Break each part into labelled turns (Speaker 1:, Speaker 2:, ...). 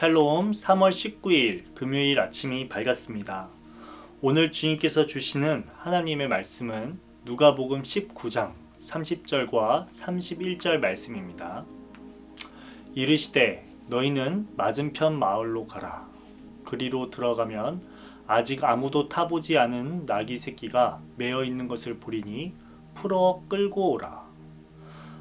Speaker 1: 샬롬 3월 19일 금요일 아침이 밝았습니다. 오늘 주님께서 주시는 하나님의 말씀은 누가복음 19장 30절과 31절 말씀입니다. 이르시되 너희는 맞은편 마을로 가라. 그리로 들어가면 아직 아무도 타보지 않은 나귀 새끼가 매어 있는 것을 보리니 풀어 끌고 오라.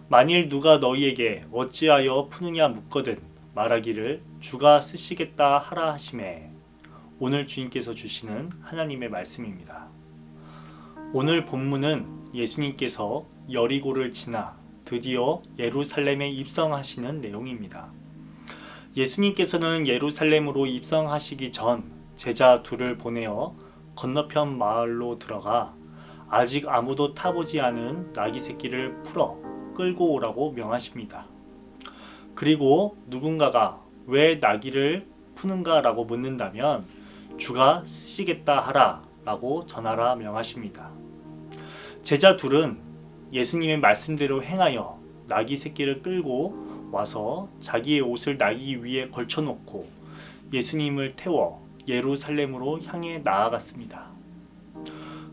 Speaker 1: 만일 누가 너희에게 어찌하여 푸느냐 묻거든 말하기를 주가 쓰시겠다 하라 하심에 오늘 주님께서 주시는 하나님의 말씀입니다. 오늘 본문은 예수님께서 여리고를 지나 드디어 예루살렘에 입성하시는 내용입니다. 예수님께서는 예루살렘으로 입성하시기 전 제자 둘을 보내어 건너편 마을로 들어가 아직 아무도 타보지 않은 나귀 새끼를 풀어 끌고 오라고 명하십니다. 그리고 누군가가 왜 나귀를 푸는가라고 묻는다면 주가 쓰시겠다 하라라고 전하라 명하십니다. 제자 둘은 예수님의 말씀대로 행하여 나귀 새끼를 끌고 와서 자기의 옷을 나귀 위에 걸쳐 놓고 예수님을 태워 예루살렘으로 향해 나아갔습니다.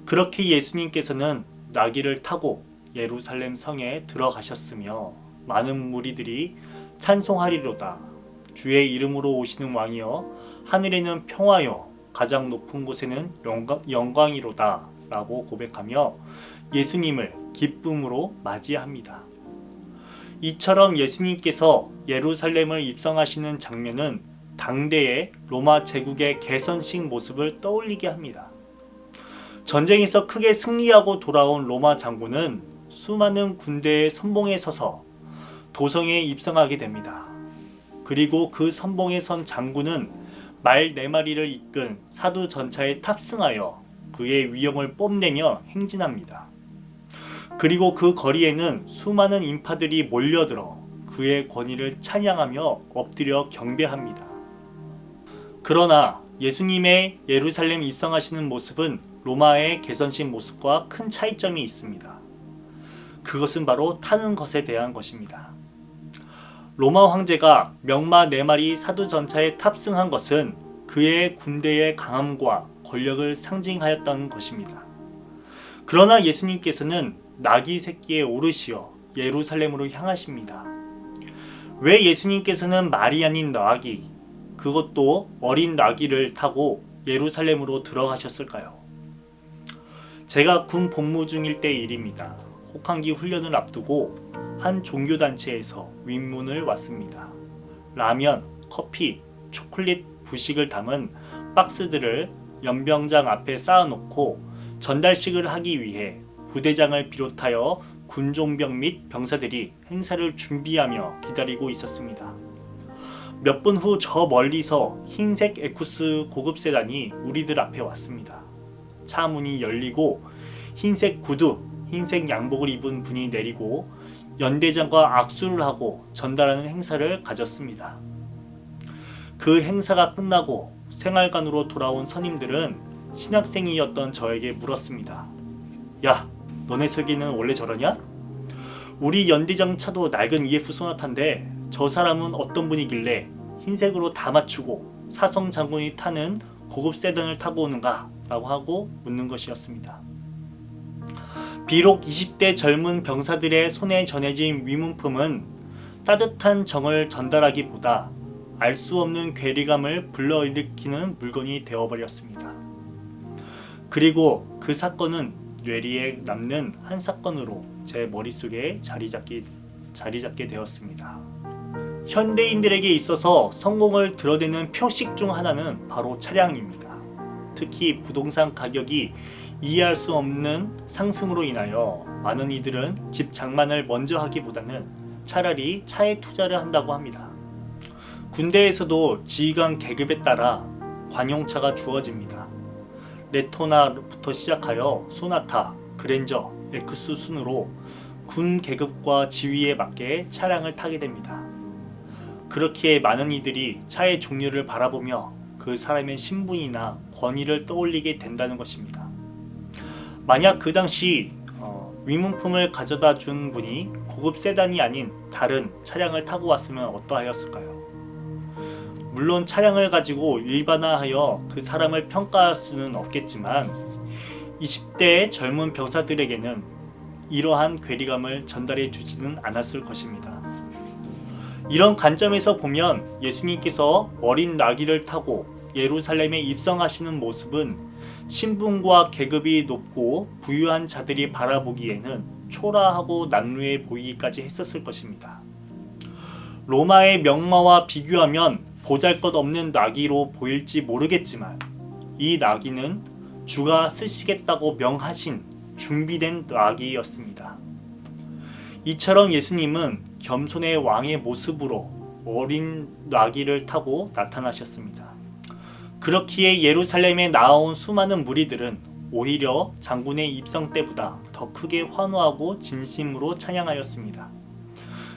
Speaker 1: 그렇게 예수님께서는 나귀를 타고 예루살렘 성에 들어가셨으며 많은 무리들이 찬송하리로다. 주의 이름으로 오시는 왕이여 하늘에는 평화여 가장 높은 곳에는 영광, 영광이로다. 라고 고백하며 예수님을 기쁨으로 맞이합니다. 이처럼 예수님께서 예루살렘을 입성하시는 장면은 당대의 로마 제국의 개선식 모습을 떠올리게 합니다. 전쟁에서 크게 승리하고 돌아온 로마 장군은 수많은 군대의 선봉에 서서 도성에 입성하게 됩니다. 그리고 그 선봉에 선 장군은 말 네 마리를 이끈 사두 전차에 탑승하여 그의 위엄을 뽐내며 행진합니다. 그리고 그 거리에는 수많은 인파들이 몰려들어 그의 권위를 찬양하며 엎드려 경배합니다. 그러나 예수님의 예루살렘 입성하시는 모습은 로마의 개선신 모습과 큰 차이점이 있습니다. 그것은 바로 타는 것에 대한 것입니다. 로마 황제가 명마 네 마리 사두 전차에 탑승한 것은 그의 군대의 강함과 권력을 상징하였던 것입니다. 그러나 예수님께서는 나귀 새끼에 오르시어 예루살렘으로 향하십니다. 왜 예수님께서는 말이 아닌 나귀, 그것도 어린 나귀를 타고 예루살렘으로 들어가셨을까요? 제가 군 복무 중일 때 일입니다. 혹한기 훈련을 앞두고 한 종교단체에서 윗문을 왔습니다. 라면, 커피, 초콜릿, 부식을 담은 박스들을 연병장 앞에 쌓아놓고 전달식을 하기 위해 부대장을 비롯하여 군종병 및 병사들이 행사를 준비하며 기다리고 있었습니다. 몇 분 후 저 멀리서 흰색 에쿠스 고급 세단이 우리들 앞에 왔습니다. 차 문이 열리고 흰색 구두, 흰색 양복을 입은 분이 내리고 연대장과 악수를 하고 전달하는 행사를 가졌습니다. 그 행사가 끝나고 생활관으로 돌아온 선임들은 신학생이었던 저에게 물었습니다. 야, 너네 설계는 원래 저러냐? 우리 연대장 차도 낡은 EF 소나타인데 저 사람은 어떤 분이길래 흰색으로 다 맞추고 사성 장군이 타는 고급 세단을 타고 오는가? 라고 하고 묻는 것이었습니다. 비록 20대 젊은 병사들의 손에 전해진 위문품은 따뜻한 정을 전달하기보다 알 수 없는 괴리감을 불러일으키는 물건이 되어버렸습니다. 그리고 그 사건은 뇌리에 남는 한 사건으로 제 머릿속에 자리 잡기, 자리 잡게 되었습니다. 현대인들에게 있어서 성공을 드러내는 표식 중 하나는 바로 차량입니다. 특히 부동산 가격이 이해할 수 없는 상승으로 인하여 많은 이들은 집 장만을 먼저 하기보다는 차라리 차에 투자를 한다고 합니다. 군대에서도 지휘관 계급에 따라 관용차가 주어집니다. 레토나부터 시작하여 소나타, 그랜저, 엑스 순으로 군 계급과 지위에 맞게 차량을 타게 됩니다. 그렇기에 많은 이들이 차의 종류를 바라보며 그 사람의 신분이나 권위를 떠올리게 된다는 것입니다. 만약 그 당시 어, 위문품을 가져다 준 분이 고급 세단이 아닌 다른 차량을 타고 왔으면 어떠하였을까요? 물론 차량을 가지고 일반화하여 그 사람을 평가할 수는 없겠지만 20대의 젊은 병사들에게는 이러한 괴리감을 전달해 주지는 않았을 것입니다. 이런 관점에서 보면 예수님께서 어린 나귀를 타고 예루살렘에 입성하시는 모습은 신분과 계급이 높고 부유한 자들이 바라보기에는 초라하고 남루해 보이기까지 했었을 것입니다. 로마의 명마와 비교하면 보잘 것 없는 나귀로 보일지 모르겠지만 이 나귀는 주가 쓰시겠다고 명하신 준비된 나귀였습니다. 이처럼 예수님은 겸손의 왕의 모습으로 어린 나귀를 타고 나타나셨습니다. 그렇기에 예루살렘에 나온 수많은 무리들은 오히려 장군의 입성 때보다 더 크게 환호하고 진심으로 찬양하였습니다.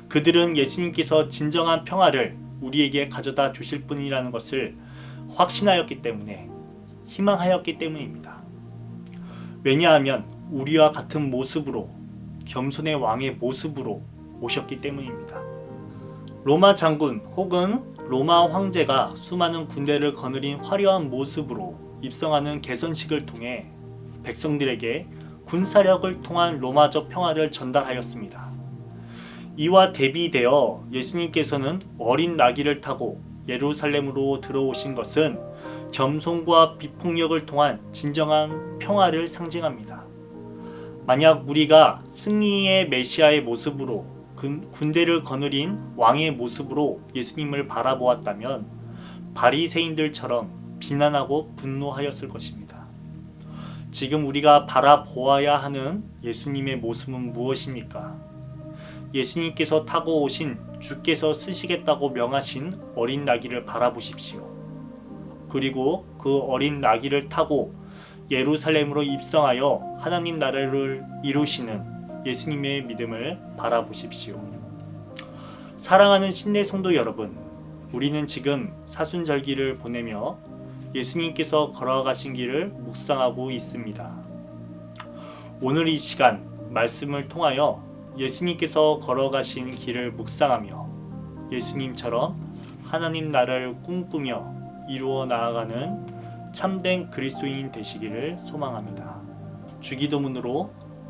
Speaker 1: 그들은 예수님께서 진정한 평화를 우리에게 가져다 주실 분이라는 것을 확신하였기 때문에 희망하였기 때문입니다. 왜냐하면 우리와 같은 모습으로 겸손의 왕의 모습으로 오셨기 때문입니다. 로마 장군 혹은 로마 황제가 수많은 군대를 거느린 화려한 모습으로 입성하는 개선식을 통해 백성들에게 군사력을 통한 로마적 평화를 전달하였습니다. 이와 대비되어 예수님께서는 어린 나귀를 타고 예루살렘으로 들어오신 것은 겸손과 비폭력을 통한 진정한 평화를 상징합니다. 만약 우리가 승리의 메시아의 모습으로 군- 군대를 거느린 왕의 모습으로 예수님을 바라보았다면 바리새인들처럼 비난하고 분노하였을 것입니다. 지금 우리가 바라보아야 하는 예수님의 모습은 무엇입니까? 예수님께서 타고 오신 주께서 쓰시겠다고 명하신 어린 나귀를 바라보십시오. 그리고 그 어린 나귀를 타고 예루살렘으로 입성하여 하나님 나라를 이루시는 예수님의 믿음을 바라보십시오. 사랑하는 신내 성도 여러분, 우리는 지금 사순절기를 보내며 예수님께서 걸어가신 길을 묵상하고 있습니다. 오늘 이 시간 말씀을 통하여 예수님께서 걸어가신 길을 묵상하며 예수님처럼 하나님 나라를 꿈꾸며 이루어 나아가는 참된 그리스도인 되시기를 소망합니다. 주기도문으로